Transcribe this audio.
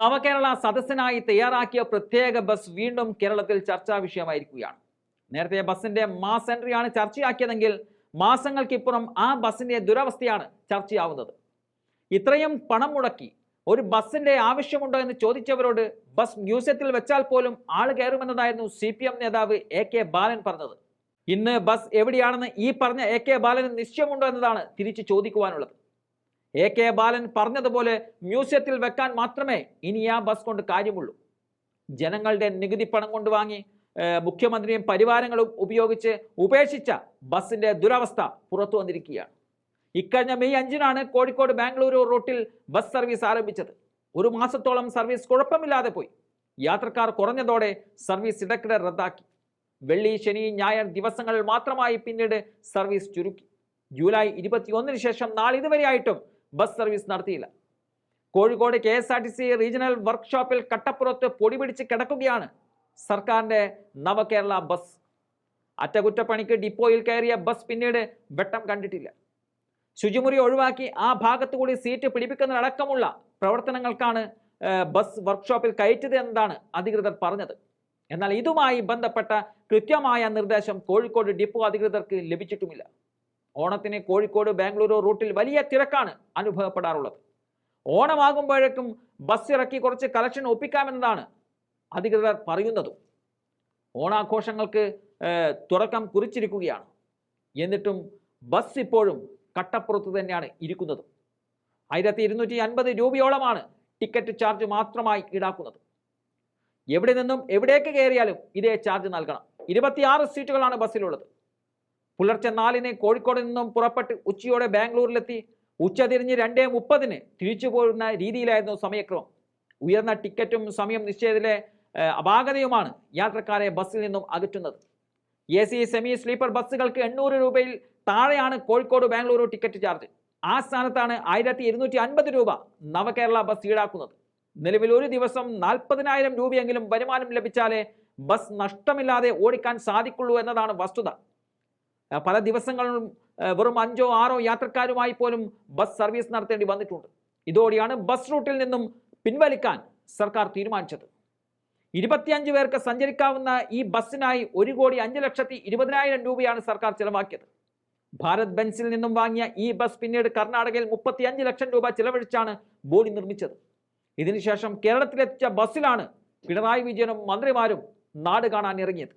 നവകേരള സദസ്സിനായി തയ്യാറാക്കിയ പ്രത്യേക ബസ് വീണ്ടും കേരളത്തിൽ ചർച്ചാ വിഷയമായിരിക്കുകയാണ്. നേരത്തെ ബസിന്റെ മാസ് എൻട്രിയാണ് ചർച്ചയാക്കിയതെങ്കിൽ മാസങ്ങൾക്കിപ്പുറം ആ ബസിന്റെ ദുരവസ്ഥയാണ് ചർച്ചയാവുന്നത്. ഇത്രയും പണം മുടക്കി ഒരു ബസിന്റെ ആവശ്യമുണ്ടോ എന്ന് ചോദിച്ചവരോട് ബസ് മ്യൂസിയത്തിൽ വെച്ചാൽ പോലും ആൾ കയറുമെന്നതായിരുന്നു സി പി എം നേതാവ് എ കെ ബാലൻ പറഞ്ഞത്. ഇന്ന് ബസ് എവിടെയാണെന്ന് ഈ പറഞ്ഞ എ കെ ബാലന് നിശ്ചയമുണ്ടോ എന്നതാണ് തിരിച്ചു ചോദിക്കുവാനുള്ളത്. എ കെ ബാലൻ പറഞ്ഞതുപോലെ മ്യൂസിയത്തിൽ വെക്കാൻ മാത്രമേ ഇനി ആ ബസ് കൊണ്ട് കാര്യമുള്ളൂ. ജനങ്ങളുടെ നികുതി പണം കൊണ്ട് വാങ്ങി മുഖ്യമന്ത്രിയും പരിവാരങ്ങളും ഉപയോഗിച്ച് ഉപേക്ഷിച്ച ബസ്സിന്റെ ദുരവസ്ഥ പുറത്തു വന്നിരിക്കുകയാണ്. ഇക്കഴിഞ്ഞ മെയ് അഞ്ചിനാണ് കോഴിക്കോട് ബാംഗ്ലൂരു റൂട്ടിൽ ബസ് സർവീസ് ആരംഭിച്ചത്. ഒരു മാസത്തോളം സർവീസ് കുഴപ്പമില്ലാതെ പോയി. യാത്രക്കാർ കുറഞ്ഞതോടെ സർവീസ് ഇടയ്ക്കിടെ റദ്ദാക്കി. വെള്ളി ശനി ഞായർ ദിവസങ്ങളിൽ മാത്രമായി പിന്നീട് സർവീസ് ചുരുക്കി. ജൂലൈ ഇരുപത്തിയൊന്നിന് ശേഷം നാളിതുവരെയായിട്ടും ബസ് സർവീസ് നടത്തിയില്ല. Kozhikode K S R T C regional വർക്ക്ഷോപ്പിൽ കട്ടപ്പുറത്ത് പൊടി പിടിച്ച് കിടക്കുകയാണ് സർക്കാരിന്റെ നവകേരള ബസ്. അറ്റകുറ്റപ്പണിക്ക് ഡിപ്പോയിൽ കയറിയ ബസ് പിന്നീട് വെട്ടം കണ്ടിട്ടില്ല. ശുചിമുറി ഒഴിവാക്കി ആ ഭാഗത്തു കൂടി സീറ്റ് പിടിപ്പിക്കുന്നതടക്കമുള്ള പ്രവർത്തനങ്ങൾക്കാണ് ബസ് വർക്ക്ഷോപ്പിൽ കയറ്റിയത് എന്നതാണ് അധികൃതർ പറഞ്ഞത്. എന്നാൽ ഇതുമായി ബന്ധപ്പെട്ട കൃത്യമായ നിർദ്ദേശം കോഴിക്കോട് ഡിപ്പോ അധികൃതർക്ക് ലഭിച്ചിട്ടുമില്ല. ഓണത്തിന് കോഴിക്കോട് ബാംഗ്ലൂരു റൂട്ടിൽ വലിയ തിരക്കാണ് അനുഭവപ്പെടാറുള്ളത്. ഓണമാകുമ്പോഴേക്കും ബസ് ഇറക്കി കുറച്ച് കളക്ഷൻ ഒപ്പിക്കാമെന്നതാണ് അധികൃതർ പറയുന്നതും. ഓണാഘോഷങ്ങൾക്ക് തുടക്കം കുറിച്ചിരിക്കുകയാണ്. എന്നിട്ടും ബസ് ഇപ്പോഴും കട്ടപ്പുറത്ത് തന്നെയാണ് ഇരിക്കുന്നത്. ആയിരത്തി ഇരുന്നൂറ്റി അൻപത് രൂപയോളമാണ് ടിക്കറ്റ് ചാർജ് മാത്രമായി ഈടാക്കുന്നത്. എവിടെ നിന്നും എവിടേക്ക് കയറിയാലും ഇതേ ചാർജ് നൽകണം. ഇരുപത്തിയാറ് സീറ്റുകളാണ് ബസ്സിലുള്ളത് പുലർച്ചെ നാലിന് കോഴിക്കോട് നിന്നും പുറപ്പെട്ട് ഉച്ചയോടെ ബാംഗ്ലൂരിലെത്തി. ഉച്ചതിരിഞ്ഞ് രണ്ടേ മുപ്പതിന് തിരിച്ചു പോരുന്ന രീതിയിലായിരുന്നു സമയക്രമം. ഉയർന്ന ടിക്കറ്റും സമയം നിശ്ചയത്തിലെ അപാകതയുമാണ് യാത്രക്കാരെ ബസ്സിൽ നിന്നും അകറ്റുന്നത്. എ സി സെമി സ്ലീപ്പർ ബസ്സുകൾക്ക് എണ്ണൂറ് രൂപയിൽ താഴെയാണ് കോഴിക്കോട് ബാംഗ്ലൂരു ടിക്കറ്റ് ചാർജ്. ആ സ്ഥാനത്താണ് ആയിരത്തി ഇരുന്നൂറ്റി അൻപത് രൂപ നവകേരള ബസ് ഈടാക്കുന്നത്. നിലവിൽ ഒരു ദിവസം നാൽപ്പതിനായിരം രൂപയെങ്കിലും വരുമാനം ലഭിച്ചാലേ ബസ് നഷ്ടമില്ലാതെ ഓടിക്കാൻ സാധിക്കുള്ളൂ എന്നതാണ് വസ്തുത. പല ദിവസങ്ങളിലും വെറും അഞ്ചോ ആറോ യാത്രക്കാരുമായി പോലും ബസ് സർവീസ് നടത്തേണ്ടി വന്നിട്ടുണ്ട്. ഇതോടെയാണ് ബസ് റൂട്ടിൽ നിന്നും പിൻവലിക്കാൻ സർക്കാർ തീരുമാനിച്ചത്. ഇരുപത്തിയഞ്ച് പേർക്ക് സഞ്ചരിക്കാവുന്ന ഈ ബസ്സിനായി ഒരു കോടി അഞ്ച് ലക്ഷത്തി ഇരുപതിനായിരം രൂപയാണ് സർക്കാർ ചെലവാക്കിയത്. ഭാരത് ബെൻസിൽ നിന്നും വാങ്ങിയ ഈ ബസ് പിന്നീട് കർണാടകയിൽ മുപ്പത്തിയഞ്ച് ലക്ഷം രൂപ ചിലവഴിച്ചാണ് ബോഡി നിർമ്മിച്ചത്. ഇതിനുശേഷം കേരളത്തിലെത്തിച്ച ബസ്സിലാണ് പിണറായി വിജയനും മന്ത്രിമാരും നാട് കാണാൻ ഇറങ്ങിയത്